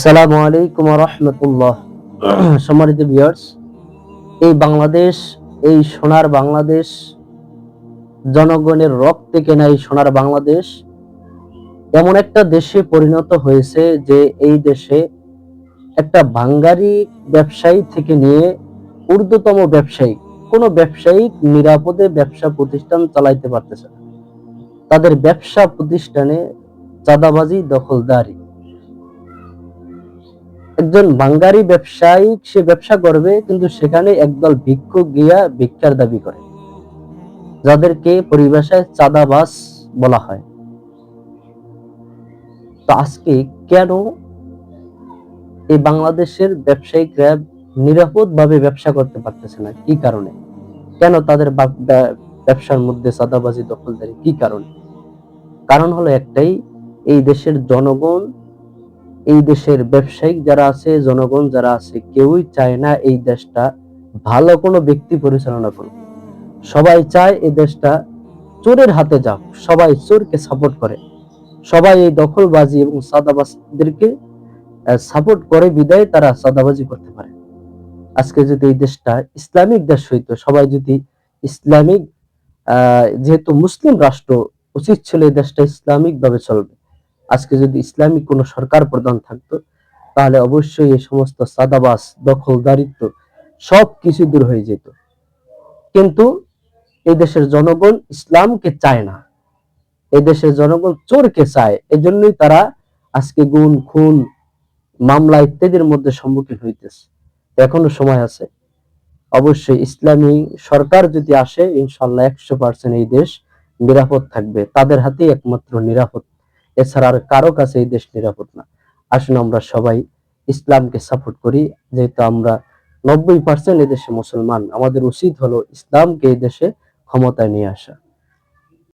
আসসালামু আলাইকুম রহমতুল্লাহ। সম্মানিত ভিউয়ার্স, এই বাংলাদেশ, এই সোনার বাংলাদেশ, জনগণের রক্তে কেনা এই সোনার বাংলাদেশ, এমন একটা দেশে পরিণত হয়েছে যে এই দেশে একটা ভাঙ্গারি ব্যবসায়ী থেকে নিয়ে ঊর্ধ্বতম ব্যবসায়ী, কোনো ব্যবসায়িক নিরাপদে ব্যবসা প্রতিষ্ঠান চালাইতে পারতেছে না। তাদের ব্যবসা প্রতিষ্ঠানে চাঁদাবাজি দখলদারি। একজন বাঙ্গারি ব্যবসায়িক সে ব্যবসা করবে, কিন্তু সেখানে একদল ভিক্ষুক গিয়া ভিক্ষার দাবি করে, যাদেরকে পরিভাষায় চাঁদাবাস বলা হয়। তো আজকে কেন এই বাংলাদেশের ব্যবসায়িকরা নিরাপদ ভাবে ব্যবসা করতে পারতেছে না? কি কারণে? কেন তাদের ব্যবসার মধ্যে চাঁদাবাজি দখলদারি? কি কারণে? কারণ হলো একটাই, এই দেশের জনগণ এই দেশের ব্যবসায়িক যারা আছে, জনগণ যারা আছে, কেউই চায় না এই দেশটা ভালো কোনো ব্যক্তি পরিচালনা করুক। সবাই চায় এই দেশটা চোরের হাতে যাক, সবাই চোরকে সাপোর্ট করে। সবাই এই দখলবাজি এবং সাদাবাজদেরকে সাপোর্ট করে বিদায় তারা সাদাবাজি করতে পারে। আজকে যদি এই দেশটা ইসলামিক দেশ হইতো, সবাই যদি ইসলামিক যেহেতু মুসলিম রাষ্ট্র, উচিত ছিল এই দেশটা ইসলামিক ভাবে চলবে। আজকে যদি ইসলামিক কোনো সরকার প্রধান থাকতো, তাহলে অবশ্যই এই সমস্ত সাদাবাস, দখলদারিত্ব সব কিছু দূর হয়ে যেত। কিন্তু এই দেশের জনগণ ইসলামকে চায় না। এই দেশের জনগণ চোরকে চায়। এজন্যই তারা আজকে গুণ খুন, মামলা ইত্যাদির মধ্যে সম্মুখীন হইতেছে। এখনও সময় আছে। অবশ্যই ইসলামী সরকার যদি আসে, ইনশাল্লাহ একশো পার্সেন্ট এই দেশ নিরাপদ থাকবে। তাদের হাতেই একমাত্র নিরাপদ এছাড়া আর কারও কাছে এই দেশ নিরাপদ না। আসুন আমরা সবাই ইসলামকে সাপোর্ট করি, যেহেতু আমরা নব্বই পার্সেন্ট এদেশে মুসলমান। আমাদের উচিত হলো ইসলামকে এই দেশে ক্ষমতায় নিয়ে আসা।